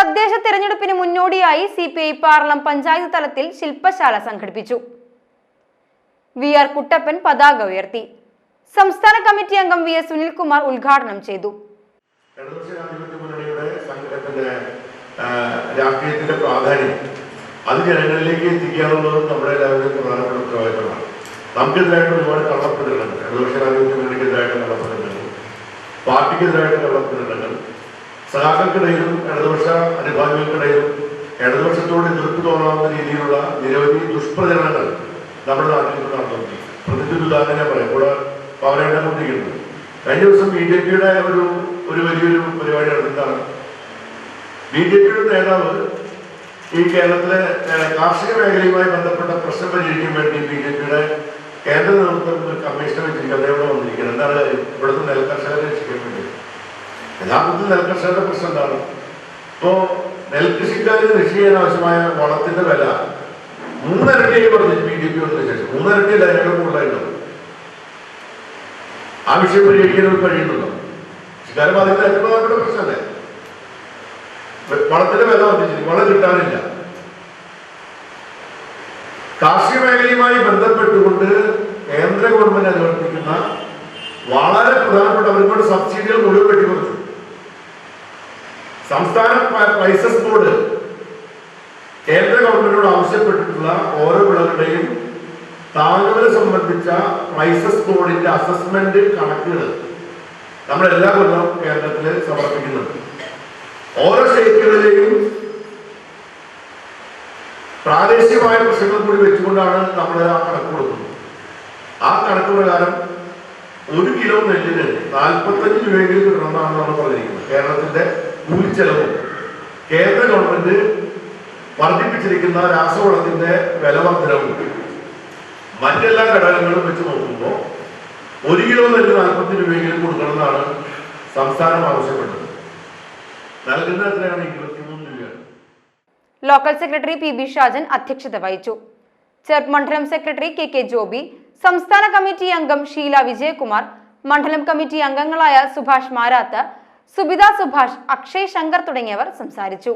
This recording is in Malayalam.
തദ്ദേശ തെരഞ്ഞെടുപ്പിന് മുന്നോടിയായി സി പി ഐ പാർലം പഞ്ചായത്ത് തലത്തിൽ ശില്പശാല സംഘടിപ്പിച്ചു. വി ആർ കുട്ടപ്പൻ പതാക ഉയർത്തി. സംസ്ഥാന കമ്മിറ്റി അംഗം വി എസ് സുനിൽകുമാർ ഉദ്ഘാടനം ചെയ്തു. രാഷ്ട്രീയത്തിന്റെ പ്രാധാന്യം അത് ജനങ്ങളിലേക്ക് എത്തിക്കാനുള്ളത് നമ്മുടെ എല്ലാവരുടെയും പ്രധാനപ്പെട്ട ഉത്തരവാദിത്തമാണ്. നമുക്കെതിരായിട്ട് ഒരുപാട് കള്ളപ്രചരണങ്ങൾ ഇടതുപക്ഷ രാജ്യത്തിനെതിരായിട്ട് മുന്നണിക്കെതിരായിട്ട് പാർട്ടിക്കെതിരായിട്ട് കള്ളപ്രചരണങ്ങൾ സഹാക്കൾക്കിടയിലും ഇടതുപക്ഷ അനുഭാവികൾക്കിടയിലും ഇടതുപക്ഷത്തോട് എതിർപ്പ് തോന്നാവുന്ന രീതിയിലുള്ള നിരവധി ദുഷ്പ്രചരണങ്ങൾ നമ്മുടെ നാട്ടിൽ ഇപ്പോൾ നടന്നുകൊണ്ടിരിക്കുന്നു. പ്രതിനിധി ഉദാഹരണം പറയാം. ഇവിടെ പവനയുടെ കൊണ്ടിരിക്കുന്നത്. കഴിഞ്ഞ ദിവസം ബി ജെ പിയുടെ ഒരു ഒരു വലിയൊരു പരിപാടി നടന്നിട്ടാണ്. ബി ജെ പിയുടെ നേതാവ് ഈ കേരളത്തിലെ കാർഷിക മേഖലയുമായി ബന്ധപ്പെട്ട പ്രശ്നം പരിഹരിക്കാൻ വേണ്ടി ബി ജെ പിയുടെ കേന്ദ്ര നേതൃത്വം കമ്മീഷനെ വെച്ചിരിക്കുന്നത് ഇവിടെ വന്നിരിക്കുന്നത് എന്താണ്? ഇവിടുത്തെ നെൽകർഷകരെ യഥാർത്ഥത്തിൽ നെൽകർഷകരുടെ പ്രശ്നം എന്താണ് ഇപ്പോ നെൽകൃഷിക്കാര് കൃഷി ചെയ്യാൻ ആവശ്യമായ വളത്തിന്റെ വില മൂന്നരട്ടിയായി പറഞ്ഞു ബി ജെ പി വന്നതിന് ശേഷം മൂന്നരട്ടി ലൈനുകൾ കൂടുതലായിട്ടുള്ളത് ആ വിഷയം പരിഹരിക്കാൻ കഴിയുന്നുണ്ടോ? കൃഷിക്കാരെ ഏറ്റവും പ്രധാനപ്പെട്ട പ്രശ്നമല്ലേ? വളത്തിന്റെ വില വർദ്ധിച്ചിട്ട് വളം കിട്ടാനില്ല. കാർഷിക മേഖലയുമായി ബന്ധപ്പെട്ടുകൊണ്ട് കേന്ദ്ര ഗവൺമെന്റ് അനുവർത്തിക്കുന്ന വളരെ പ്രധാനപ്പെട്ട ഒരുപാട് സബ്സിഡികൾ മുഴുവൻ വെട്ടിക്കുറച്ചു. സംസ്ഥാന പ്രൈസസ് ബോർഡ് കേന്ദ്ര ഗവൺമെന്റിനോട് ആവശ്യപ്പെട്ടിട്ടുള്ള ഓരോ വിളകളുടെയും താങ്ങുവില സംബന്ധിച്ച പ്രൈസസ് ബോർഡിന്റെ അസസ്മെന്റ് കണക്കുകൾ നമ്മൾ എല്ലാ കേരളത്തിൽ സമർപ്പിക്കുന്നുണ്ട്. ഓരോ സ്റ്റേറ്റുകളിലെയും പ്രാദേശികമായ പ്രശ്നങ്ങൾ കൂടി വെച്ചുകൊണ്ടാണ് നമ്മൾ ആ കണക്ക് കൊടുക്കുന്നത്. ആ കണക്ക് പ്രകാരം ഒരു കിലോ നെല്ലിന് നാൽപ്പത്തഞ്ച് രൂപയെങ്കിലും കിട്ടണമെന്നാണ് നമ്മൾ പറഞ്ഞിരിക്കുന്നത്. കേരളത്തിന്റെ കൂലിച്ചെലവും കേന്ദ്ര ഗവൺമെന്റ് വർദ്ധിപ്പിച്ചിരിക്കുന്ന രാസവളത്തിന്റെ വില വർധനവും മറ്റെല്ലാ ഘടകങ്ങളും വെച്ച് നോക്കുമ്പോൾ ഒരു കിലോ നെല്ല് നാൽപ്പത്തി രൂപയെങ്കിലും കൊടുക്കണമെന്നാണ് സംസ്ഥാനം ആവശ്യപ്പെട്ടത്. നൽകുന്ന എത്രയാണ്? ഇരുപത്തിമൂന്ന് രൂപയാണ്. Local secretary P B Shajan അധ്യക്ഷത വഹിച്ചു. ചെർപ്പ് മണ്ഡലം സെക്രട്ടറി കെ കെ ജോബി സംസ്ഥാന കമ്മിറ്റി അംഗം ഷീല വിജയകുമാർ മണ്ഡലം കമ്മിറ്റി അംഗങ്ങളായ സുഭാഷ് മാരാത്ത് സുബിത സുഭാഷ് അക്ഷയ് ശങ്കർ തുടങ്ങിയവർ സംസാരിച്ചു.